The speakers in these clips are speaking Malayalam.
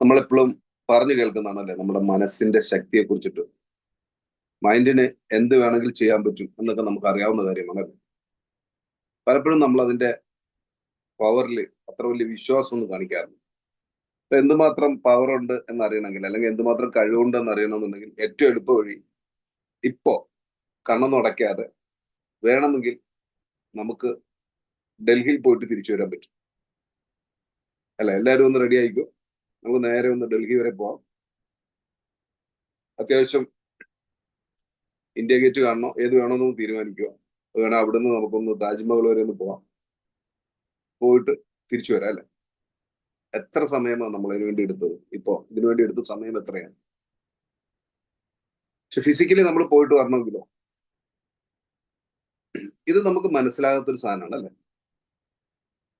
നമ്മളെപ്പോഴും പറഞ്ഞു കേൾക്കുന്നതാണല്ലേ? നമ്മുടെ മനസ്സിന്റെ ശക്തിയെ കുറിച്ചിട്ട്. മൈൻഡിന് എന്ത് വേണമെങ്കിലും ചെയ്യാൻ പറ്റും എന്നൊക്കെ നമുക്ക് അറിയാവുന്ന കാര്യമാണ് പലപ്പോഴും നമ്മൾ അതിന്റെ പവറിൽ അത്ര വലിയ വിശ്വാസം ഒന്നും കാണിക്കാറില്ല. അപ്പൊ എന്തുമാത്രം പവർ ഉണ്ട് എന്നറിയണമെങ്കിൽ അല്ലെങ്കിൽ എന്തുമാത്രം കഴിവുണ്ട് എന്ന് അറിയണമെന്നുണ്ടെങ്കിൽ ഏറ്റവും എളുപ്പ വഴി ഇപ്പോ കണ്ണൊന്നും അടയ്ക്കാതെ വേണമെങ്കിൽ നമുക്ക് ഡൽഹിയിൽ പോയിട്ട് തിരിച്ചു വരാൻ പറ്റും. അല്ല? എല്ലാവരും ഒന്ന് റെഡി ആയിക്കോ? നമുക്ക് നേരെ ഒന്ന് ഡൽഹി വരെ പോവാം. അത്യാവശ്യം ഇന്ത്യ ഗേറ്റ് കാണണോ. ഏത് വേണമെന്ന് തീരുമാനിക്കുക. അത് വേണം അവിടുന്ന് നമുക്കൊന്ന് താജ്മഹൽ വരെ ഒന്ന് പോവാം. പോയിട്ട് തിരിച്ചു വരാം അല്ലെ? എത്ര സമയമാണ് നമ്മൾ അതിനു വേണ്ടി എടുത്തത്? ഇപ്പോ ഇതിനു വേണ്ടി എടുത്ത സമയം എത്രയാണ്? പക്ഷെ ഫിസിക്കലി നമ്മൾ പോയിട്ട് വരണമെങ്കിലോ? ഇത് നമുക്ക് മനസ്സിലാകാത്തൊരു സാധനമാണ് അല്ലെ?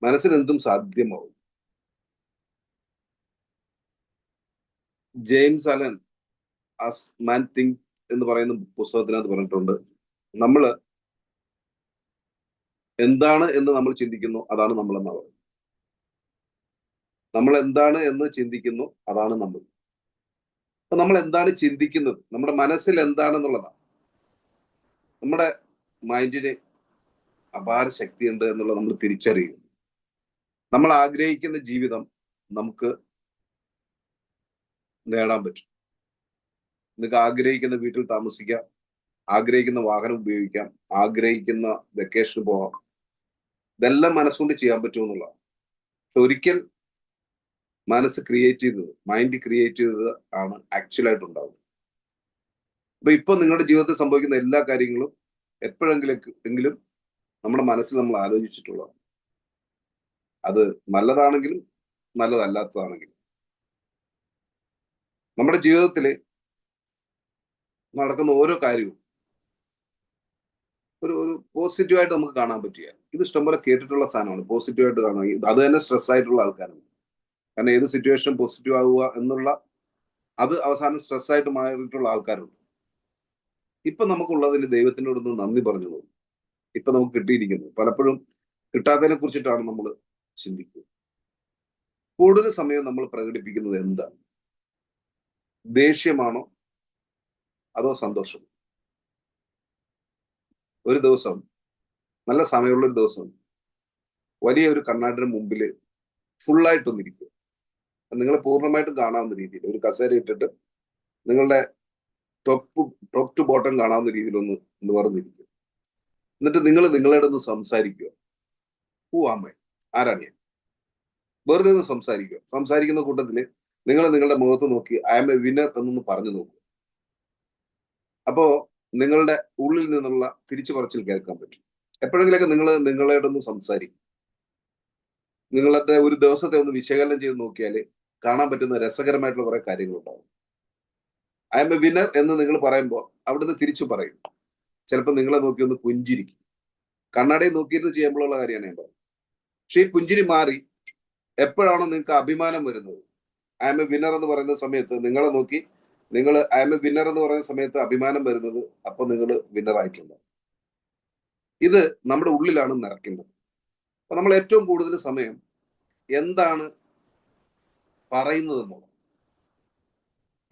മനസ്സിന് എന്തും സാധ്യമാവും. James Allen as man think എന്ന് പറയുന്ന പുസ്തകത്തിനകത്ത് പറഞ്ഞിട്ടുണ്ട്. നമ്മൾ എന്താണ് എന്ന് നമ്മൾ ചിന്തിക്കുന്നു അതാണ് നമ്മൾ എന്നാ പറയുന്നത്. നമ്മൾ എന്താണ് എന്ന് ചിന്തിക്കുന്നു അതാണ് നമ്മൾ. അപ്പൊ നമ്മൾ എന്താണ് ചിന്തിക്കുന്നത്? നമ്മുടെ മനസ്സിൽ എന്താണെന്നുള്ളതാണ്. നമ്മുടെ മൈൻഡിന് അപാര ശക്തിയുണ്ട് എന്നുള്ളത് നമ്മൾ തിരിച്ചറിയുന്നു. നമ്മൾ ആഗ്രഹിക്കുന്ന ജീവിതം നമുക്ക് നേടാൻ പറ്റും. നിങ്ങൾക്ക് ആഗ്രഹിക്കുന്ന വീട്ടിൽ താമസിക്കാം. ആഗ്രഹിക്കുന്ന വാഹനം ഉപയോഗിക്കാം. ആഗ്രഹിക്കുന്ന വെക്കേഷന് പോവാം. ഇതെല്ലാം മനസ്സുകൊണ്ട് ചെയ്യാൻ പറ്റുമെന്നുള്ളതാണ് ഒരിക്കൽ മനസ്സ് ക്രിയേറ്റ് ചെയ്തത് മൈൻഡ് ക്രിയേറ്റ് ചെയ്തത് ആണ് ആക്ച്വലായിട്ട് ഉണ്ടാവുന്നത്. അപ്പൊ ഇപ്പൊ നിങ്ങളുടെ ജീവിതത്തിൽ സംഭവിക്കുന്ന എല്ലാ കാര്യങ്ങളും എപ്പോഴെങ്കിലും എങ്കിലും നമ്മുടെ മനസ്സിൽ നമ്മൾ ആലോചിച്ചിട്ടുള്ളതാണ്. അത് നല്ലതാണെങ്കിലും നല്ലതല്ലാത്തതാണെങ്കിലും നമ്മുടെ ജീവിതത്തിൽ നടക്കുന്ന ഓരോ കാര്യവും ഒരു ഒരു പോസിറ്റീവായിട്ട് നമുക്ക് കാണാൻ പറ്റുക ഇത് ഇഷ്ടംപോലെ കേട്ടിട്ടുള്ള സാധനമാണ്. പോസിറ്റീവായിട്ട് കാണുക. അത് തന്നെ സ്ട്രെസ് ആയിട്ടുള്ള ആൾക്കാരാണ്. കാരണം ഏത് സിറ്റുവേഷനും പോസിറ്റീവ് ആവുക എന്നുള്ള അത് അവസാനം സ്ട്രെസ് ആയിട്ട് മാറിയിട്ടുള്ള ആൾക്കാരുണ്ട്. ഇപ്പൊ നമുക്കുള്ളതിന് ദൈവത്തിനോടൊന്ന് നന്ദി പറഞ്ഞു തോന്നും. ഇപ്പൊ നമുക്ക് കിട്ടിയിരിക്കുന്നു. പലപ്പോഴും കിട്ടാത്തതിനെ കുറിച്ചിട്ടാണ് നമ്മൾ ചിന്തിക്കുക. കൂടുതൽ സമയം നമ്മൾ പ്രകടിപ്പിക്കുന്നത് എന്താണ്? ദേഷ്യമാണോ? അതോ സന്തോഷം ഒരു ദിവസം നല്ല സമയമുള്ള ഒരു ദിവസം വലിയ ഒരു കണ്ണാടിന് മുമ്പിൽ ഫുള്ളായിട്ടൊന്നിരിക്കുക. നിങ്ങളെ പൂർണമായിട്ടും കാണാവുന്ന രീതിയിൽ ഒരു കസേര ഇട്ടിട്ട് നിങ്ങളുടെ ടോപ്പ് ടോപ്പ് ടു ബോട്ടം കാണാവുന്ന രീതിയിൽ ഒന്ന് നിവർന്നിരിക്കുക. എന്നിട്ട് നിങ്ങൾ നിങ്ങളുടെ ഒന്ന് സംസാരിക്കുക. ഹൂ ആമേ ആരാണ് ഞാൻ? വെറുതെ ഒന്ന് സംസാരിക്കുക. സംസാരിക്കുന്ന കൂട്ടത്തിൽ നിങ്ങൾ നിങ്ങളുടെ മുഖത്ത് നോക്കി ഐ എം എ വിന്നർ എന്നൊന്ന് പറഞ്ഞു നോക്കൂ. അപ്പോ നിങ്ങളുടെ ഉള്ളിൽ നിന്നുള്ള തിരിച്ചു പറച്ചിൽ കേൾക്കാൻ പറ്റും. എപ്പോഴെങ്കിലൊക്കെ നിങ്ങൾ നിങ്ങളോടൊന്ന് സംസാരിക്കും. നിങ്ങളുടെ ഒരു ദിവസത്തെ ഒന്ന് വിശകലനം ചെയ്ത് നോക്കിയാൽ കാണാൻ പറ്റുന്ന രസകരമായിട്ടുള്ള കുറെ കാര്യങ്ങളുണ്ടാവും. ഐ എം എ വിന്നർ എന്ന് നിങ്ങൾ പറയുമ്പോൾ അവിടുന്ന് തിരിച്ചു പറയും. ചിലപ്പോൾ നിങ്ങളെ നോക്കി ഒന്ന് പുഞ്ചിരിക്കും. കണ്ണടയെ നോക്കിയിട്ട് ചെയ്യുമ്പോഴുള്ള കാര്യമാണ് ഞാൻ പറയുന്നത് പക്ഷെ ഈ പുഞ്ചിരി മാറി എപ്പോഴാണോ നിങ്ങൾക്ക് അഭിമാനം വരുന്നത്? ഐ എം എ വിന്നർ എന്ന് പറയുന്ന സമയത്ത് നിങ്ങളെ നോക്കി നിങ്ങൾ ഐ എം എ വിന്നർ എന്ന് പറയുന്ന സമയത്ത് അഭിമാനം വരുന്നത് അപ്പൊ നിങ്ങൾ വിന്നർ ആയിട്ടുണ്ട്. ഇത് നമ്മുടെ ഉള്ളിലാണ് നിറയ്ക്കേണ്ടത് അപ്പൊ നമ്മൾ ഏറ്റവും കൂടുതൽ സമയം എന്താണ് പറയുന്നത് എന്നുള്ളത്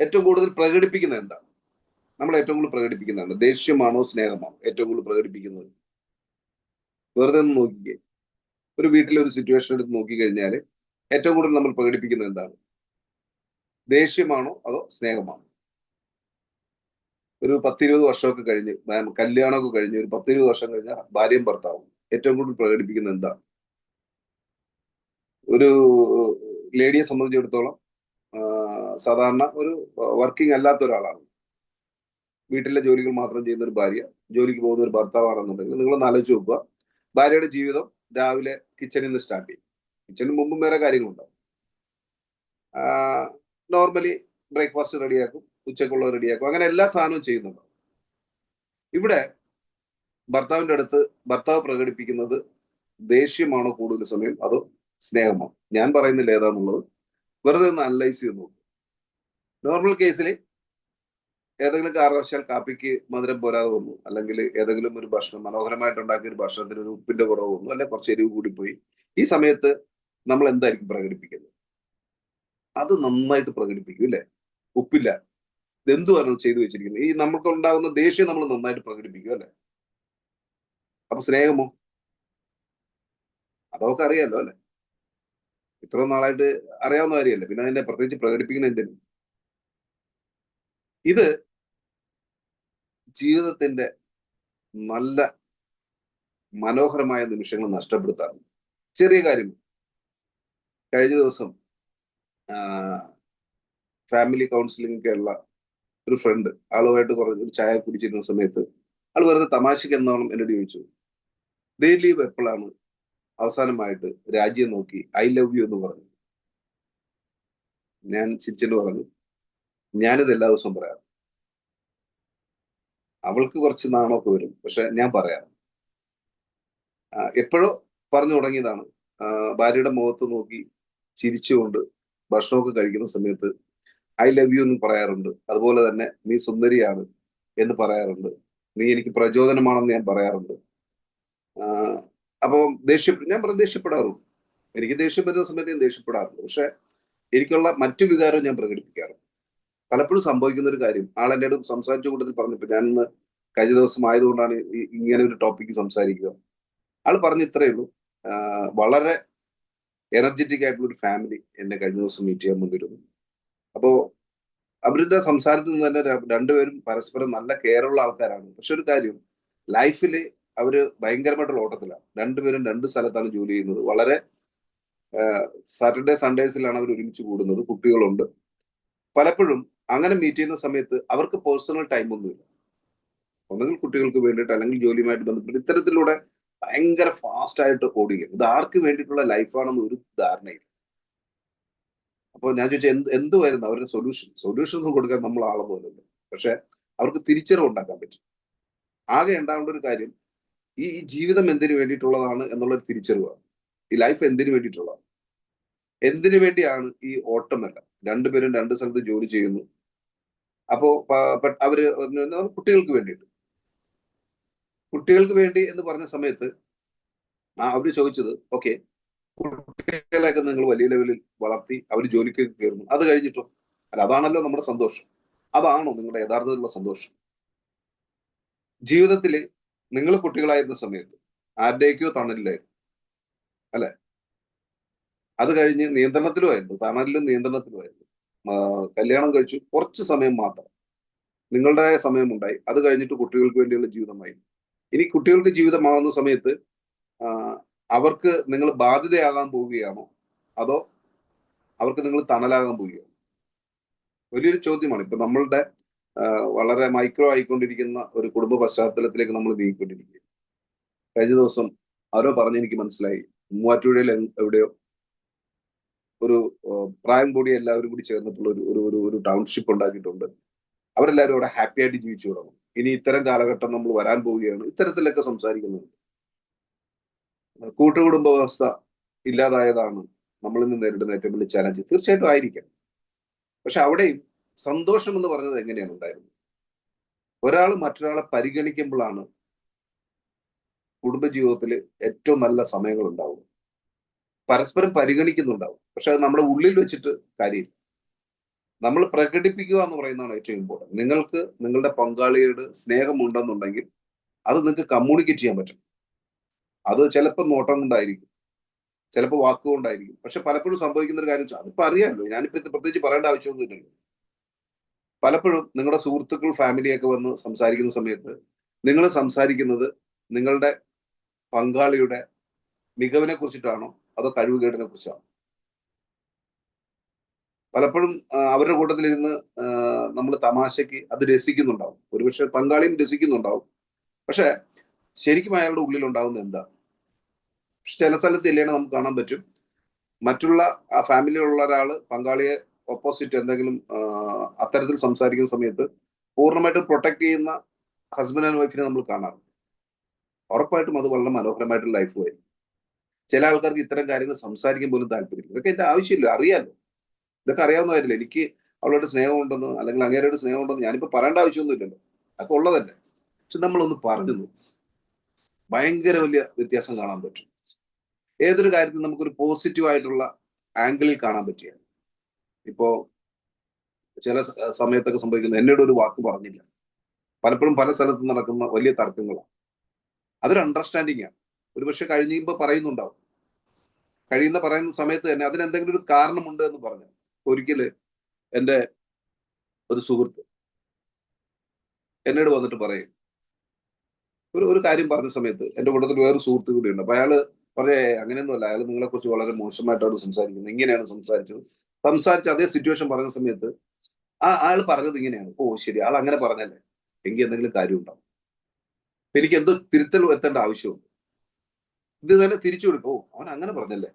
ഏറ്റവും കൂടുതൽ പ്രകടിപ്പിക്കുന്നത് എന്താണ്? നമ്മൾ ഏറ്റവും കൂടുതൽ പ്രകടിപ്പിക്കുന്നതാണ് ദേഷ്യമാണോ സ്നേഹമാണോ? ഏറ്റവും കൂടുതൽ പ്രകടിപ്പിക്കുന്നത് വെറുതെ നോക്കിക്കേ. ഒരു വീട്ടിലെ ഒരു സിറ്റുവേഷൻ എടുത്ത് നോക്കിക്കഴിഞ്ഞാൽ ഏറ്റവും കൂടുതൽ നമ്മൾ പ്രകടിപ്പിക്കുന്നത് എന്താണ്? ദേഷ്യമാണോ അതോ സ്നേഹമാണോ? ഒരു പത്തിരുപത് വർഷമൊക്കെ കഴിഞ്ഞ് കല്യാണമൊക്കെ കഴിഞ്ഞ് ഒരു പത്തിരുപത് വർഷം കഴിഞ്ഞ ഭാര്യയും ഭർത്താവും ഏറ്റവും കൂടുതൽ പ്രകടിപ്പിക്കുന്നത് എന്താണ്? ഒരു ലേഡിയെ സംബന്ധിച്ചിടത്തോളം സാധാരണ ഒരു വർക്കിംഗ് അല്ലാത്ത ഒരാളാണ്. വീട്ടിലെ ജോലികൾ മാത്രം ചെയ്യുന്ന ഒരു ഭാര്യ ജോലിക്ക് പോകുന്ന ഒരു ഭർത്താവാണെന്നുണ്ടെങ്കിൽ നിങ്ങൾ ആലോചിച്ച് നോക്കുക. ഭാര്യയുടെ ജീവിതം രാവിലെ കിച്ചണിൽ നിന്ന് സ്റ്റാർട്ട് ചെയ്യും. കിച്ചണിന് മുമ്പും വേറെ കാര്യങ്ങളുണ്ടാവും. നോർമലി ബ്രേക്ക്ഫാസ്റ്റ് റെഡിയാക്കും ഉച്ചക്കുള്ളത് റെഡിയാക്കും അങ്ങനെ എല്ലാ സാധനവും ചെയ്യുന്നുണ്ട്. ഇവിടെ ഭർത്താവിന്റെ അടുത്ത് ഭർത്താവ് പ്രകടിപ്പിക്കുന്നത് ദേഷ്യമാണോ കൂടുതൽ സമയം? അതോ സ്നേഹമാണ്? ഞാൻ പറയുന്നില്ല ഏതാന്നുള്ളത്. വെറുതെ ഒന്ന് അനലൈസ് ചെയ്ത് നോക്കും. നോർമൽ കേസിൽ ഏതെങ്കിലും കാരണവശാൽ കാപ്പിക്ക് മധുരം പോരാതെ വന്നു. അല്ലെങ്കിൽ ഏതെങ്കിലും ഒരു ഭക്ഷണം മനോഹരമായിട്ട് ഉണ്ടാക്കിയ ഒരു ഭക്ഷണത്തിന് ഒരു ഉപ്പിന്റെ കുറവ് വന്നു. അല്ലെങ്കിൽ കുറച്ച് എരിവ് കൂടിപ്പോയി. ഈ സമയത്ത് നമ്മൾ എന്തായിരിക്കും പ്രകടിപ്പിക്കുന്നത്? അത് നന്നായിട്ട് പ്രകടിപ്പിക്കും ഇല്ലേ? ഉപ്പില്ല. ഇതെന്തുവാണ് ചെയ്തു വെച്ചിരിക്കുന്നത്? ഈ നമ്മൾക്ക് ഉണ്ടാകുന്ന ദേഷ്യം നമ്മൾ നന്നായിട്ട് പ്രകടിപ്പിക്കും അല്ലെ? അപ്പൊ സ്നേഹമോ? അതൊക്കെ അറിയാലോ അല്ലെ? ഇത്ര നാളായിട്ട് അറിയാവുന്ന കാര്യമല്ലേ? പിന്നെ അതിന്റെ പ്രത്യേകിച്ച് പ്രകടിപ്പിക്കുന്ന എന്തിനും? ഇത് ജീവിതത്തിന്റെ നല്ല മനോഹരമായ നിമിഷങ്ങൾ നഷ്ടപ്പെടുത്താറുണ്ട്. ചെറിയ കാര്യം. കഴിഞ്ഞ ദിവസം ഫാമിലി കൗൺസിലിംഗ് കേരള ഒരു ഫ്രണ്ട് ആളുമായിട്ട് കുറച്ച് ഒരു ചായ കുടിച്ചിരുന്ന സമയത്ത് ആൾ വെറുതെ തമാശക്ക് എന്നോണം എന്നോട് ചോദിച്ചു. ദിലീപ് എപ്പോഴാണ് അവസാനമായിട്ട് രാജ്യം നോക്കി ഐ ലവ് യു എന്ന് പറഞ്ഞു. ഞാൻ ചിരിച്ചിട്ട് പറഞ്ഞു ഞാനിത് എല്ലാ ദിവസവും പറയാം അവൾക്ക് കുറച്ച് നാണമൊക്കെ വരും പക്ഷെ ഞാൻ പറയാം എപ്പോഴോ പറഞ്ഞു തുടങ്ങിയതാണ്. ഭാര്യയുടെ മുഖത്ത് നോക്കി ചിരിച്ചുകൊണ്ട് ഭക്ഷണമൊക്കെ കഴിക്കുന്ന സമയത്ത് ഐ ലവ് യു എന്ന് പറയാറുണ്ട്. അതുപോലെ തന്നെ നീ സുന്ദരിയാണ് എന്ന് പറയാറുണ്ട്. നീ എനിക്ക് പ്രചോദനമാണെന്ന് ഞാൻ പറയാറുണ്ട്. അപ്പോൾ ദേഷ്യ ഞാൻ പറഞ്ഞു ദേഷ്യപ്പെടാറുണ്ട് എനിക്ക് ദേഷ്യം വരുന്ന സമയത്ത് ഞാൻ ദേഷ്യപ്പെടാറുണ്ട്. പക്ഷെ എനിക്കുള്ള മറ്റു വികാരവും ഞാൻ പ്രകടിപ്പിക്കാറുണ്ട്. പലപ്പോഴും സംഭവിക്കുന്ന ഒരു കാര്യം ആൾ അടുത്ത് സംസാരിച്ച കൂട്ടത്തിൽ പറഞ്ഞപ്പോൾ ഞാൻ ഇന്ന് കഴിഞ്ഞ ദിവസം ആയതുകൊണ്ടാണ് ഇങ്ങനെ ഒരു ടോപ്പിക്ക് സംസാരിക്കുക. ആൾ പറഞ്ഞ ഇത്രയേ ഉള്ളൂ. വളരെ എനർജറ്റിക് ആയിട്ടുള്ള ഒരു ഫാമിലി എന്നെ കഴിഞ്ഞ ദിവസം മീറ്റ് ചെയ്യാൻ വന്നിരുന്നു. അപ്പോ അവരുടെ സംസാരത്തിൽ നിന്ന് തന്നെ രണ്ടുപേരും പരസ്പരം നല്ല കെയറുള്ള ആൾക്കാരാണ്. പക്ഷെ ഒരു കാര്യം ലൈഫിൽ അവർ ഭയങ്കരമായിട്ടുള്ള ഓട്ടത്തിലാണ്. രണ്ടുപേരും രണ്ട് സ്ഥലത്താണ് ജോലി ചെയ്യുന്നത്. വളരെ സാറ്റർഡേ സൺഡേസിലാണ് അവർ ഒരുമിച്ച് കൂടുന്നത്. കുട്ടികളുണ്ട്. പലപ്പോഴും അങ്ങനെ മീറ്റ് ചെയ്യുന്ന സമയത്ത് അവർക്ക് പേഴ്സണൽ ടൈം ഒന്നുമില്ല. ഒന്നുകിൽ കുട്ടികൾക്ക് വേണ്ടിയിട്ട് അല്ലെങ്കിൽ ജോലിയുമായിട്ട് ബന്ധപ്പെട്ട് ഇത്തരത്തിലൂടെ ഭയങ്കര ഫാസ്റ്റ് ആയിട്ട് ഓടുകയാണ് ഇത് ആർക്ക് വേണ്ടിയിട്ടുള്ള ലൈഫാണെന്ന് ഒരു ധാരണയില്ല. അപ്പോൾ ഞാൻ ചോദിച്ചാൽ എന്ത് എന്തുവായിരുന്നു അവരുടെ സൊല്യൂഷൻ സൊല്യൂഷൻ ഒന്നും കൊടുക്കാൻ നമ്മൾ ആളൊന്നുമല്ലല്ലോ പക്ഷെ അവർക്ക് തിരിച്ചറിവ് ഉണ്ടാക്കാൻ പറ്റും. ആകെ ഉണ്ടാവേണ്ട ഒരു കാര്യം ഈ ജീവിതം എന്തിനു വേണ്ടിയിട്ടുള്ളതാണ് എന്നുള്ളൊരു തിരിച്ചറിവാണ്. ഈ ലൈഫ് എന്തിനു വേണ്ടിയിട്ടുള്ളതാണ്? എന്തിനു വേണ്ടിയാണ് ഈ ഓട്ടമല്ല? രണ്ടുപേരും രണ്ട് സ്ഥലത്ത് ജോലി ചെയ്യുന്നു. അപ്പോ അവർ കുട്ടികൾക്ക് വേണ്ടിയിട്ട്. കുട്ടികൾക്ക് വേണ്ടി എന്ന് പറഞ്ഞ സമയത്ത് ആ അവർ ചോദിച്ചത് ഓക്കെ കുട്ടികളെയൊക്കെ നിങ്ങൾ വലിയ ലെവലിൽ വളർത്തി അവർ ജോലിക്ക് കയറുന്നു. അത് കഴിഞ്ഞിട്ടോ? അല്ല അതാണല്ലോ നമ്മുടെ സന്തോഷം. അതാണോ നിങ്ങളുടെ യഥാർത്ഥത്തിലുള്ള സന്തോഷം? ജീവിതത്തിൽ നിങ്ങൾ കുട്ടികളായിരുന്ന സമയത്ത് ആരുടെയൊക്കെയോ തണലിലായിരുന്നു അല്ലെ? അത് കഴിഞ്ഞ് നിയന്ത്രണത്തിലുമായിരുന്നു തണലിലും നിയന്ത്രണത്തിലുമായിരുന്നു കല്യാണം കഴിച്ചു കുറച്ച് സമയം മാത്രം. നിങ്ങളുടെ സമയമുണ്ടായി അത് കഴിഞ്ഞിട്ട് കുട്ടികൾക്ക് വേണ്ടിയുള്ള ജീവിതമായി ഇനി കുട്ടികൾക്ക് ജീവിതമാകുന്ന സമയത്ത് അവർക്ക് നിങ്ങൾ ബാധ്യതയാകാൻ പോവുകയാണോ? അതോ അവർക്ക് നിങ്ങൾ തണലാകാൻ പോവുകയാണോ? വലിയൊരു ചോദ്യമാണ്. ഇപ്പൊ നമ്മളുടെ വളരെ മൈക്രോ ആയിക്കൊണ്ടിരിക്കുന്ന ഒരു കുടുംബ പശ്ചാത്തലത്തിലേക്ക് നമ്മൾ നീങ്ങിക്കൊണ്ടിരിക്കുക കഴിഞ്ഞ ദിവസം ആരോ പറഞ്ഞ് എനിക്ക് മനസ്സിലായി. മൂവാറ്റുപുഴയിൽ എവിടെയോ ഒരു പ്രായം കൂടി എല്ലാവരും കൂടി ചേർന്നിട്ടുള്ള ഒരു ഒരു ഒരു ടൗൺഷിപ്പ് ഉണ്ടാക്കിയിട്ടുണ്ട്. അവരെല്ലാവരും അവിടെ ഹാപ്പി ആയിട്ട് ജീവിച്ചു തുടങ്ങും. ഇനി ഇത്തരം കാലഘട്ടം നമ്മൾ വരാൻ പോവുകയാണ്. ഇത്തരത്തിലൊക്കെ സംസാരിക്കുന്നുണ്ട്. കൂട്ടുകുടുംബ വ്യവസ്ഥ ഇല്ലാതായതാണ് നമ്മൾ ഇന്ന് നേരിടുന്ന ഏറ്റവും വലിയ ചാലഞ്ച് തീർച്ചയായിട്ടും ആയിരിക്കാം. പക്ഷെ അവിടെയും സന്തോഷം എന്ന് പറഞ്ഞത് എങ്ങനെയാണ് ഉണ്ടായിരുന്നത്? ഒരാൾ മറ്റൊരാളെ പരിഗണിക്കുമ്പോഴാണ് കുടുംബജീവിതത്തിൽ ഏറ്റവും നല്ല സമയങ്ങൾ ഉണ്ടാവും പരസ്പരം പരിഗണിക്കുന്നുണ്ടാവും പക്ഷെ അത് നമ്മുടെ ഉള്ളിൽ വെച്ചിട്ട് കാര്യമില്ല. നമ്മൾ പ്രകടിപ്പിക്കുക എന്ന് പറയുന്നതാണ് ഏറ്റവും ഇമ്പോർട്ടന്റ് നിങ്ങൾക്ക് നിങ്ങളുടെ പങ്കാളിയുടെ സ്നേഹമുണ്ടെന്നുണ്ടെങ്കിൽ അത് നിങ്ങൾക്ക് കമ്മ്യൂണിക്കേറ്റ് ചെയ്യാൻ പറ്റും. അത് ചിലപ്പോൾ നോട്ടം കൊണ്ടായിരിക്കും. ചിലപ്പോൾ വാക്കുകൊണ്ടായിരിക്കും പക്ഷെ പലപ്പോഴും സംഭവിക്കുന്ന ഒരു കാര്യം അതിപ്പോൾ അറിയാമല്ലോ. ഞാനിപ്പോൾ ഇത് പ്രത്യേകിച്ച് പറയേണ്ട ആവശ്യമൊന്നുമില്ലല്ലോ പലപ്പോഴും നിങ്ങളുടെ സുഹൃത്തുക്കൾ ഫാമിലിയൊക്കെ വന്ന് സംസാരിക്കുന്ന സമയത്ത് നിങ്ങൾ സംസാരിക്കുന്നത് നിങ്ങളുടെ പങ്കാളിയുടെ മികവിനെ കുറിച്ചിട്ടാണോ? അതോ കഴിവുകേടിനെ കുറിച്ചാണോ? പലപ്പോഴും അവരുടെ കൂട്ടത്തിലിരുന്ന് നമ്മൾ തമാശയ്ക്ക് അത് രസിക്കുന്നുണ്ടാവും. ഒരുപക്ഷെ പങ്കാളിയും രസിക്കുന്നുണ്ടാവും. പക്ഷെ ശരിക്കും അയാളുടെ ഉള്ളിൽ ഉണ്ടാവുന്ന എന്താ ചില സ്ഥലത്ത് ഇല്ലേനെ നമുക്ക് കാണാൻ പറ്റും. മറ്റുള്ള ആ ഫാമിലിയിലുള്ള ഒരാൾ പങ്കാളിയെ ഓപ്പോസിറ്റ് എന്തെങ്കിലും അത്തരത്തിൽ സംസാരിക്കുന്ന സമയത്ത് പൂർണമായിട്ടും പ്രൊട്ടക്ട് ചെയ്യുന്ന ഹസ്ബൻഡ് ആൻഡ് വൈഫിനെ നമ്മൾ കാണാറുണ്ട് ഉറപ്പായിട്ടും അത് വളരെ മനോഹരമായിട്ടുള്ള ലൈഫ് ആയിരിക്കും. ചില ആൾക്കാർക്ക് ഇത്തരം കാര്യങ്ങൾ സംസാരിക്കാൻ പോലും താല്പര്യമില്ല. ഇതൊക്കെ എന്റെ ആവശ്യമില്ല അറിയാലോ. ഇതൊക്കെ അറിയാവുന്ന എനിക്ക് അവളോട് സ്നേഹമുണ്ടെന്ന് അല്ലെങ്കിൽ അങ്ങേരോട് സ്നേഹമുണ്ടെന്ന് ഞാനിപ്പോൾ പറയേണ്ട ആവശ്യമൊന്നുമില്ലല്ലോ. അതൊക്കെ ഉള്ളതല്ലേ. പക്ഷെ നമ്മളൊന്ന് പറഞ്ഞു ഭയങ്കര വലിയ വ്യത്യാസം കാണാൻ പറ്റും. ഏതൊരു കാര്യത്തിൽ നമുക്കൊരു പോസിറ്റീവ് ആയിട്ടുള്ള ആംഗിളിൽ കാണാൻ പറ്റിയ. ഇപ്പോ ചില സമയത്തൊക്കെ സംഭവിക്കുന്നത് എന്നോട് ഒരു വാക്ക് പറഞ്ഞില്ല. പലപ്പോഴും പല സ്ഥലത്ത് നടക്കുന്ന വലിയ തർക്കങ്ങളാണ് അതൊരു അണ്ടർസ്റ്റാൻഡിങ് ആണ് ഒരു പക്ഷെ കഴിയുമ്പോൾ പറയുന്നുണ്ടാവും. കഴിയുന്ന പറയുന്ന സമയത്ത് തന്നെ അതിന് എന്തെങ്കിലും ഒരു കാരണമുണ്ട് എന്ന് പറഞ്ഞു ഒരിക്കൽ എന്റെ ഒരു സുഹൃത്ത് എന്നോട് വന്നിട്ട് പറയും. ഒരു ഒരു കാര്യം പറഞ്ഞ സമയത്ത് എന്റെ കൂട്ടത്തിൽ വേറൊരു സുഹൃത്ത് കൂടി ഉണ്ട്. അപ്പൊ അയാൾ പറഞ്ഞേ അങ്ങനെയൊന്നുമല്ല. അയാൾ നിങ്ങളെ കുറിച്ച് വളരെ മോശമായിട്ടാണ് സംസാരിക്കുന്നത്. ഇങ്ങനെയാണ് സംസാരിച്ചത്. സംസാരിച്ച അതേ സിറ്റുവേഷൻ പറഞ്ഞ സമയത്ത് ആ ആൾ പറഞ്ഞത് ഇങ്ങനെയാണ്. ഓ ശരി. ആൾ അങ്ങനെ പറഞ്ഞല്ലേ? എങ്കിൽ എന്തെങ്കിലും കാര്യം ഉണ്ടാവും. എനിക്ക് എന്തോ തിരുത്തൽ എത്തേണ്ട ആവശ്യമുണ്ട്? ഇത് തന്നെ തിരിച്ചു കൊടുക്കും. ഓ അവൻ അങ്ങനെ പറഞ്ഞല്ലേ?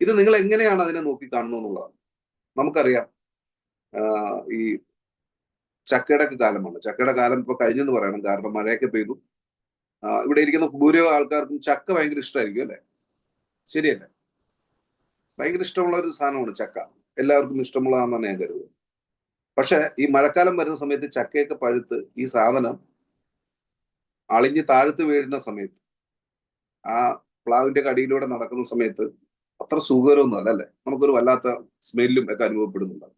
ഇത് നിങ്ങൾ എങ്ങനെയാണ് അതിനെ നോക്കി കാണുന്നത് എന്നുള്ളതാണ്. നമുക്കറിയാം ഈ ചക്കയുടെ ഒക്കെ കാലമാണ്. ചക്കയുടെ കാലം ഇപ്പൊ കഴിഞ്ഞെന്ന് പറയണം. കാരണം മഴയൊക്കെ പെയ്തു. ഇവിടെ ഇരിക്കുന്ന ഭൂരിഭാഗം ആൾക്കാർക്കും ചക്ക ഭയങ്കര ഇഷ്ടമായിരിക്കും അല്ലെ? ശരിയല്ലേ? ഭയങ്കര ഇഷ്ടമുള്ള ഒരു സാധനമാണ് ചക്ക. എല്ലാവർക്കും ഇഷ്ടമുള്ളതാണെന്നാണ് ഞാൻ കരുതുന്നത് പക്ഷെ ഈ മഴക്കാലം വരുന്ന സമയത്ത് ചക്കയൊക്കെ പഴുത്ത് ഈ സാധനം അളിഞ്ഞ് താഴ്ത്ത് വീഴുന്ന സമയത്ത് ആ പ്ലാവിന്റെ കടിയിലൂടെ നടക്കുന്ന സമയത്ത് അത്ര സുഖകരമൊന്നും അല്ല? അല്ലേ നമുക്കൊരു വല്ലാത്ത സ്മെല്ലും ഒക്കെ അനുഭവപ്പെടുന്നുണ്ട്.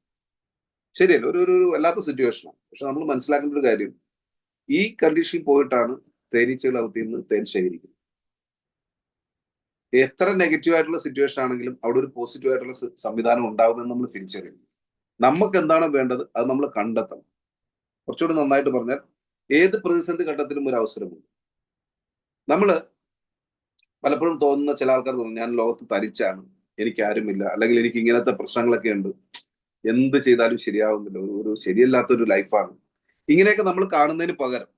ശരിയല്ല? ഒരു ഒരു വല്ലാത്ത സിറ്റുവേഷനാണ് പക്ഷെ നമ്മൾ മനസ്സിലാക്കേണ്ട ഒരു കാര്യം ഈ കണ്ടീഷനിൽ പോയിട്ടാണ് തേനീച്ചകൾ അകത്തിൽ നിന്ന് തേൻ ശേഖരിക്കുന്നത്. എത്ര നെഗറ്റീവ് ആയിട്ടുള്ള സിറ്റുവേഷൻ ആണെങ്കിലും അവിടെ ഒരു പോസിറ്റീവ് ആയിട്ടുള്ള സംവിധാനം ഉണ്ടാകുമെന്ന് നമ്മൾ തിരിച്ചറിയുന്നു നമുക്ക് എന്താണ് വേണ്ടത്? അത് നമ്മൾ കണ്ടെത്തണം. കുറച്ചുകൂടി നന്നായിട്ട് പറഞ്ഞാൽ ഏത് പ്രതിസന്ധി ഘട്ടത്തിലും ഒരു അവസരമുണ്ട്. നമ്മൾ പലപ്പോഴും തോന്നുന്ന ചില ആൾക്കാർ തോന്നുന്നു ഞാൻ ലോകത്ത് തരിച്ചാണ് എനിക്ക് ആരുമില്ല അല്ലെങ്കിൽ എനിക്ക് ഇങ്ങനത്തെ പ്രശ്നങ്ങളൊക്കെ ഉണ്ട്. എന്ത് ചെയ്താലും ശരിയാവുന്നില്ല. ഒരു ഒരു ശരിയല്ലാത്ത ഒരു ലൈഫാണ്. ഇങ്ങനെയൊക്കെ നമ്മൾ കാണുന്നതിന് പകരം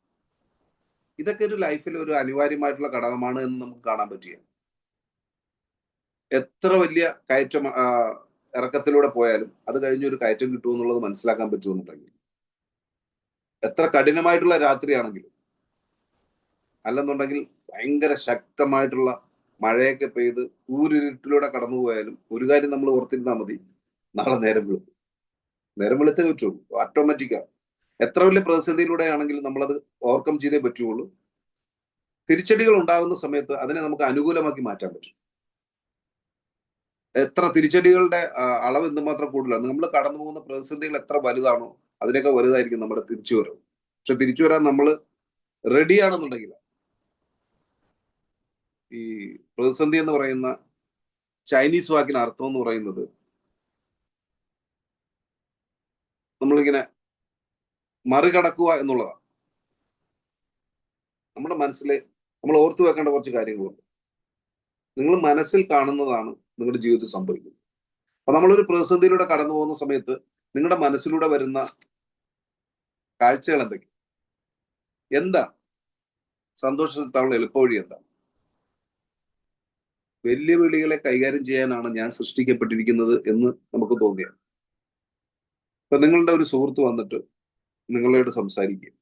ഇതൊക്കെ ഒരു ലൈഫിൽ ഒരു അനിവാര്യമായിട്ടുള്ള ഘടകമാണ് എന്ന് നമുക്ക് കാണാൻ പറ്റിയ. എത്ര വലിയ കയറ്റം ഇറക്കത്തിലൂടെ പോയാലും അത് കഴിഞ്ഞ് ഒരു കയറ്റം കിട്ടുമെന്നുള്ളത് മനസ്സിലാക്കാൻ പറ്റുമെന്നുണ്ടെങ്കിൽ. എത്ര കഠിനമായിട്ടുള്ള രാത്രിയാണെങ്കിലും അല്ലെന്നുണ്ടെങ്കിൽ ഭയങ്കര ശക്തമായിട്ടുള്ള മഴയൊക്കെ പെയ്ത് ഊരിരുട്ടിലൂടെ കടന്നു പോയാലും ഒരു കാര്യം നമ്മൾ ഓർത്തിരുന്നാൽ മതി. നാളെ നേരം വെളുക്കും നേരം വെളുത്തേ പറ്റുള്ളൂ ഓട്ടോമാറ്റിക്കാണ് എത്ര വലിയ പ്രതിസന്ധിയിലൂടെ ആണെങ്കിലും നമ്മളത് ഓവർകം ചെയ്തേ പറ്റുള്ളൂ. തിരിച്ചടികൾ ഉണ്ടാകുന്ന സമയത്ത് അതിനെ നമുക്ക് അനുകൂലമാക്കി മാറ്റാൻ പറ്റും. എത്ര തിരിച്ചടികളുടെ അളവ് എന്തുമാത്രം കൂടുതലാണ് നമ്മൾ കടന്നു പോകുന്ന പ്രതിസന്ധികൾ എത്ര വലുതാണോ അതിനൊക്കെ വലുതായിരിക്കും നമ്മുടെ തിരിച്ചു വരവ്. പക്ഷെ തിരിച്ചു വരാൻ നമ്മൾ റെഡിയാണെന്നുണ്ടെങ്കിൽ ഈ പ്രതിസന്ധി എന്ന് പറയുന്ന ചൈനീസ് വാക്കിന് അർത്ഥം എന്ന് പറയുന്നത് നമ്മളിങ്ങനെ മറികടക്കുക എന്നുള്ളതാണ്. നമ്മുടെ മനസ്സിൽ നമ്മൾ ഓർത്തു വെക്കേണ്ട കുറച്ച് കാര്യങ്ങളുണ്ട്. നിങ്ങൾ മനസ്സിൽ കാണുന്നതാണ് നിങ്ങളുടെ ജീവിതത്തിൽ സംഭവിക്കുന്നത്. അപ്പൊ നമ്മളൊരു പ്രതിസന്ധിയിലൂടെ കടന്നു പോകുന്ന സമയത്ത് നിങ്ങളുടെ മനസ്സിലൂടെ വരുന്ന കാഴ്ചകൾ എന്തൊക്കെ എന്താ സന്തോഷത്താനുള്ള എളുപ്പവഴി എന്താ വെല്ലുവിളികളെ കൈകാര്യം ചെയ്യാനാണ് ഞാൻ സൃഷ്ടിക്കപ്പെട്ടിരിക്കുന്നത് എന്ന് നമുക്ക് തോന്നിയാണ് ഇപ്പൊ നിങ്ങളുടെ ഒരു സുഹൃത്ത് വന്നിട്ട് നിങ്ങളോട് സംസാരിക്കുക.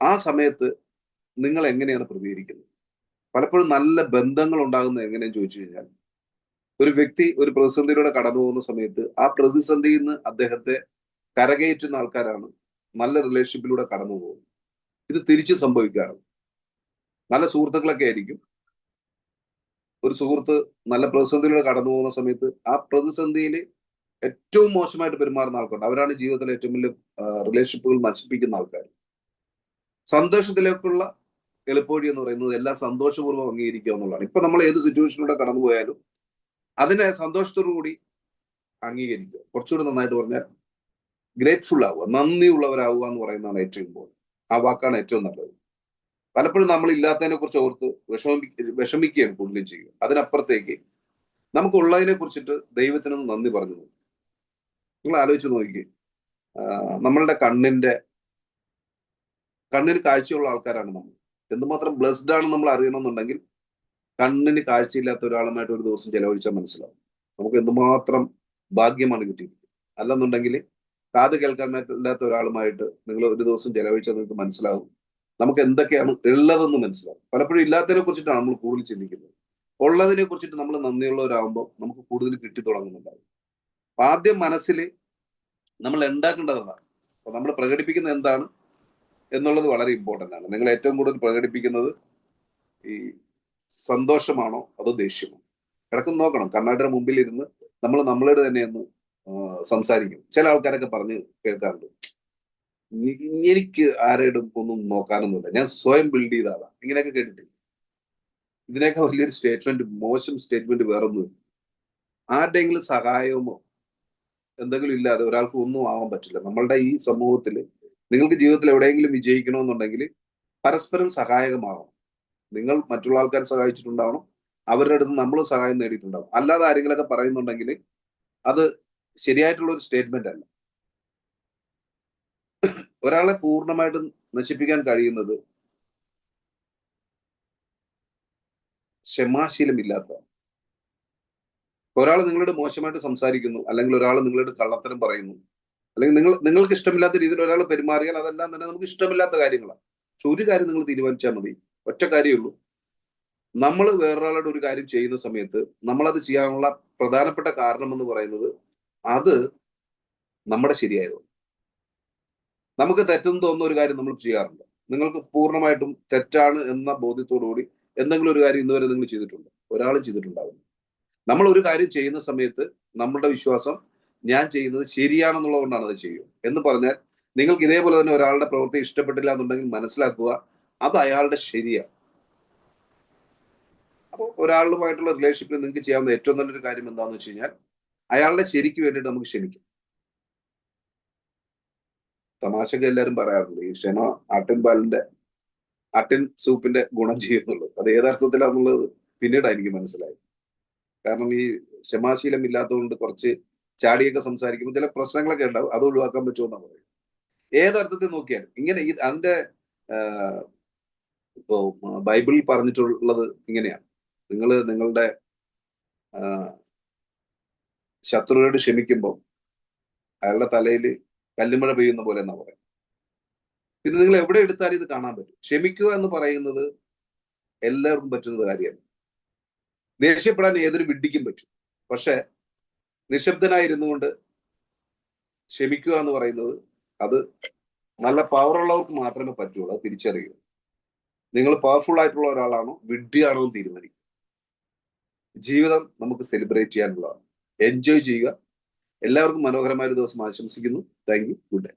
ആ സമയത്ത് നിങ്ങൾ എങ്ങനെയാണ് പ്രതികരിക്കുന്നത്? പലപ്പോഴും നല്ല ബന്ധങ്ങൾ ഉണ്ടാകുന്നത് എങ്ങനെയെന്ന് ചോദിച്ചു കഴിഞ്ഞാൽ ഒരു വ്യക്തി ഒരു പ്രതിസന്ധിയിലൂടെ കടന്നു പോകുന്ന സമയത്ത് ആ പ്രതിസന്ധിയിൽ നിന്ന് അദ്ദേഹത്തെ കരകയറ്റുന്ന ആൾക്കാരാണ് നല്ല റിലേഷൻഷിപ്പിലൂടെ കടന്നു പോകുന്നത്. ഇത് തിരിച്ചു സംഭവിക്കാറുണ്ട്. നല്ല സുഹൃത്തുക്കളൊക്കെ ആയിരിക്കും. ഒരു സുഹൃത്ത് നല്ല പ്രതിസന്ധിയിലൂടെ കടന്നു പോകുന്ന സമയത്ത് ആ പ്രതിസന്ധിയിൽ ഏറ്റവും മോശമായിട്ട് പെരുമാറുന്ന ആൾക്കാരുണ്ട്. അവരാണ് ജീവിതത്തിലെ ഏറ്റവും വലിയ റിലേഷൻഷിപ്പുകൾ നശിപ്പിക്കുന്ന ആൾക്കാർ. സന്തോഷത്തിലേക്കുള്ള എളുപ്പവഴി എന്ന് പറയുന്നത് എല്ലാം സന്തോഷപൂർവം അംഗീകരിക്കുക എന്നുള്ളതാണ്. ഇപ്പൊ നമ്മൾ ഏത് സിറ്റുവേഷനിലൂടെ കടന്നു പോയാലും അതിനെ സന്തോഷത്തോടു കൂടി അംഗീകരിക്കുക. കുറച്ചുകൂടി നന്നായിട്ട് പറഞ്ഞാൽ ഗ്രേറ്റ്ഫുൾ ആവുക നന്ദിയുള്ളവരാവുക എന്ന് പറയുന്നതാണ് ഏറ്റവും ഇമ്പോർട്ടന്റ് ആ വാക്കാണ് ഏറ്റവും നല്ലത്. പലപ്പോഴും നമ്മൾ ഇല്ലാത്തതിനെ കുറിച്ച് ഓർത്ത് വിഷമി വിഷമിക്കുകയാണ് കൂടുതലും ചെയ്യുക. അതിനപ്പുറത്തേക്ക് നമുക്കുള്ളതിനെ കുറിച്ചിട്ട് ദൈവത്തിനൊന്ന് നന്ദി പറഞ്ഞു നിങ്ങൾ ആലോചിച്ച് നോക്കി നമ്മളുടെ കണ്ണിന്റെ കണ്ണിന് കാഴ്ചയുള്ള ആൾക്കാരാണ് നമ്മൾ. എന്തുമാത്രം ബ്ലെസ്ഡ് ആണെന്ന് നമ്മൾ അറിയണമെന്നുണ്ടെങ്കിൽ കണ്ണിന് കാഴ്ചയില്ലാത്ത ഒരാളുമായിട്ട് ഒരു ദിവസം ചെലവഴിച്ചാൽ മനസ്സിലാവും. നമുക്ക് എന്തുമാത്രം ഭാഗ്യമാണ് കിട്ടിയത് അല്ലെന്നുണ്ടെങ്കിൽ കാത് കേൾക്കാൻ ഇല്ലാത്ത ഒരാളുമായിട്ട് നിങ്ങൾ ഒരു ദിവസം ചെലവഴിച്ചാൽ നിങ്ങൾക്ക് മനസ്സിലാവും. നമുക്ക് എന്തൊക്കെയാണ് ഉള്ളതെന്ന് മനസ്സിലാവും. പലപ്പോഴും ഇല്ലാത്തതിനെ കുറിച്ചിട്ടാണ് നമ്മൾ കൂടുതൽ ചിന്തിക്കുന്നത്. ഉള്ളതിനെ കുറിച്ചിട്ട് നമ്മൾ നന്ദിയുള്ളവരാകുമ്പോൾ നമുക്ക് കൂടുതൽ കിട്ടി തുടങ്ങുന്നുണ്ടാവും. അപ്പൊ ആദ്യം മനസ്സിൽ നമ്മൾ ഉണ്ടാക്കേണ്ടതാണ് അപ്പൊ നമ്മൾ പ്രകടിപ്പിക്കുന്നത് എന്താണ് എന്നുള്ളത് വളരെ ഇമ്പോർട്ടന്റ് ആണ്. നിങ്ങൾ ഏറ്റവും കൂടുതൽ പ്രകടിപ്പിക്കുന്നത് ഈ സന്തോഷമാണോ അതോ ദേഷ്യമാണോ? കിടക്കും നോക്കണം. കണ്ണാടിയുടെ മുമ്പിൽ ഇരുന്ന് നമ്മൾ നമ്മളോട് തന്നെ ഒന്ന് സംസാരിക്കും. ചില ആൾക്കാരൊക്കെ പറഞ്ഞ് കേൾക്കാറുണ്ട്. "ഇ- എനിക്ക് ആരോടും ഒന്നും നോക്കാനൊന്നുമില്ല. ഞാൻ സ്വയം ബിൽഡ് ചെയ്ത ഇങ്ങനെയൊക്കെ കേട്ടിട്ടില്ല? ഇതിനൊക്കെ വലിയൊരു സ്റ്റേറ്റ്മെന്റ് മോശം സ്റ്റേറ്റ്മെന്റ് വേറൊന്നുമില്ല. ആരുടെയെങ്കിലും സഹായമോ എന്തെങ്കിലും ഇല്ലാതെ ഒരാൾക്ക് ഒന്നും ആവാൻ പറ്റില്ല. നമ്മളുടെ ഈ സമൂഹത്തിൽ നിങ്ങൾക്ക് ജീവിതത്തിൽ എവിടെയെങ്കിലും വിജയിക്കണമെന്നുണ്ടെങ്കിൽ പരസ്പരം സഹായകമാവണം നിങ്ങൾ മറ്റുള്ള ആൾക്കാരെ സഹായിച്ചിട്ടുണ്ടാവണം. അവരുടെ അടുത്ത് നമ്മൾ സഹായം നേടിയിട്ടുണ്ടാവും. അല്ലാതെ ആരെങ്കിലൊക്കെ പറയുന്നുണ്ടെങ്കിൽ അത് ശരിയായിട്ടുള്ള ഒരു സ്റ്റേറ്റ്മെന്റ് അല്ല. ഒരാളെ പൂർണമായിട്ടും നശിപ്പിക്കാൻ കഴിയുന്നത് ക്ഷമാശീലമില്ലാത്ത ഒരാൾ നിങ്ങളോട് മോശമായിട്ട് സംസാരിക്കുന്നു അല്ലെങ്കിൽ ഒരാൾ നിങ്ങളോട് കള്ളത്തരം പറയുന്നു അല്ലെങ്കിൽ നിങ്ങൾ നിങ്ങൾക്ക് ഇഷ്ടമില്ലാത്ത രീതിയിൽ ഒരാൾ പെരുമാറിയാൽ അതെല്ലാം തന്നെ നമുക്ക് ഇഷ്ടമില്ലാത്ത കാര്യങ്ങളാണ്. പക്ഷെ ഒരു കാര്യം നിങ്ങൾ തീരുമാനിച്ചാൽ മതി ഒറ്റ കാര്യമുള്ളൂ നമ്മൾ വേറൊരാളോട് ഒരു കാര്യം ചെയ്യുന്ന സമയത്ത് നമ്മളത് ചെയ്യാനുള്ള പ്രധാനപ്പെട്ട കാരണം എന്ന് പറയുന്നത് അത് നമ്മുടെ ശരിയായതുകൊണ്ട് നമുക്ക് തെറ്റെന്ന് തോന്നുന്ന ഒരു കാര്യം നമ്മൾ ചെയ്യാറുണ്ട്. നിങ്ങൾക്ക് പൂർണമായിട്ടും തെറ്റാണ് എന്ന ബോധ്യത്തോടുകൂടി എന്തെങ്കിലും ഒരു കാര്യം ഇന്നുവരെ നിങ്ങൾ ചെയ്തിട്ടുണ്ട്. ഒരാൾ ചെയ്തിട്ടുണ്ടാവില്ല. നമ്മൾ ഒരു കാര്യം ചെയ്യുന്ന സമയത്ത് നമ്മളുടെ വിശ്വാസം ഞാൻ ചെയ്യുന്നത് ശരിയാണെന്നുള്ളതുകൊണ്ടാണ് അത് ചെയ്യുക. എന്ന് പറഞ്ഞാൽ നിങ്ങൾക്ക് ഇതേപോലെ തന്നെ ഒരാളുടെ പ്രവൃത്തി ഇഷ്ടപ്പെട്ടില്ല എന്നുണ്ടെങ്കിൽ മനസ്സിലാക്കുക അത് അയാളുടെ ശരിയാണ്. അപ്പോൾ ഒരാളുമായിട്ടുള്ള റിലേഷൻഷിപ്പിൽ നിങ്ങൾക്ക് ചെയ്യാവുന്ന ഏറ്റവും നല്ലൊരു കാര്യം എന്താണെന്ന് വെച്ച് കഴിഞ്ഞാൽ അയാളുടെ ശരിക്ക് വേണ്ടിയിട്ട് നമുക്ക് ക്ഷമിക്കാം. തമാശക്ക് എല്ലാവരും പറയാറുണ്ട് ഈ ക്ഷമ ആട്ടിൻ പാലിന്റെ ആട്ടിൻ സൂപ്പിന്റെ ഗുണം ചെയ്യുന്നുള്ളൂ അത് ഏതർത്ഥത്തിലാന്നുള്ളത് പിന്നീട് എനിക്ക് മനസ്സിലായി കാരണം ഈ ക്ഷമാശീലം ഇല്ലാത്തതുകൊണ്ട് കുറച്ച് ചാടിയൊക്കെ സംസാരിക്കുമ്പോൾ ചില പ്രശ്നങ്ങളൊക്കെ ഉണ്ടാവും അത് ഒഴിവാക്കാൻ പറ്റുമെന്നാണ് പറയും ഏതർത്ഥത്തിൽ നോക്കിയാലും ഇങ്ങനെ ഈ അതിന്റെ ഇപ്പോ ബൈബിളിൽ പറഞ്ഞിട്ടുള്ളത് ഇങ്ങനെയാണ്. നിങ്ങൾ നിങ്ങളുടെ ശത്രുവിനോട് ക്ഷമിക്കുമ്പോൾ അയാളുടെ തലയിൽ കല്ലുമഴ പെയ്യുന്ന പോലെ എന്നാ പറയാം ഇത് നിങ്ങൾ എവിടെ എടുത്താലും ഇത് കാണാൻ പറ്റും. ക്ഷമിക്കുക എന്ന് പറയുന്നത് എല്ലാവർക്കും പറ്റുന്ന കാര്യമല്ല. ദേഷ്യപ്പെടാൻ ഏതൊരു വിഡ്ഢിക്കും പറ്റും. പക്ഷെ നിശബ്ദനായിരുന്നു കൊണ്ട് ക്ഷമിക്കുക എന്ന് പറയുന്നത് അത് നല്ല പവർ ഉള്ളവർക്ക് മാത്രമേ പറ്റുള്ളൂ അത് തിരിച്ചറിയൂ നിങ്ങൾ പവർഫുൾ ആയിട്ടുള്ള ഒരാളാണോ വിഡ്ഢിയാണോ എന്ന് തീരുമാനിക്കും ജീവിതം നമുക്ക് സെലിബ്രേറ്റ് ചെയ്യാനുള്ളതാണ്. എൻജോയ് ചെയ്യുക. എല്ലാവർക്കും മനോഹരമായ ഒരു ദിവസം ആശംസിക്കുന്നു. Thank you good night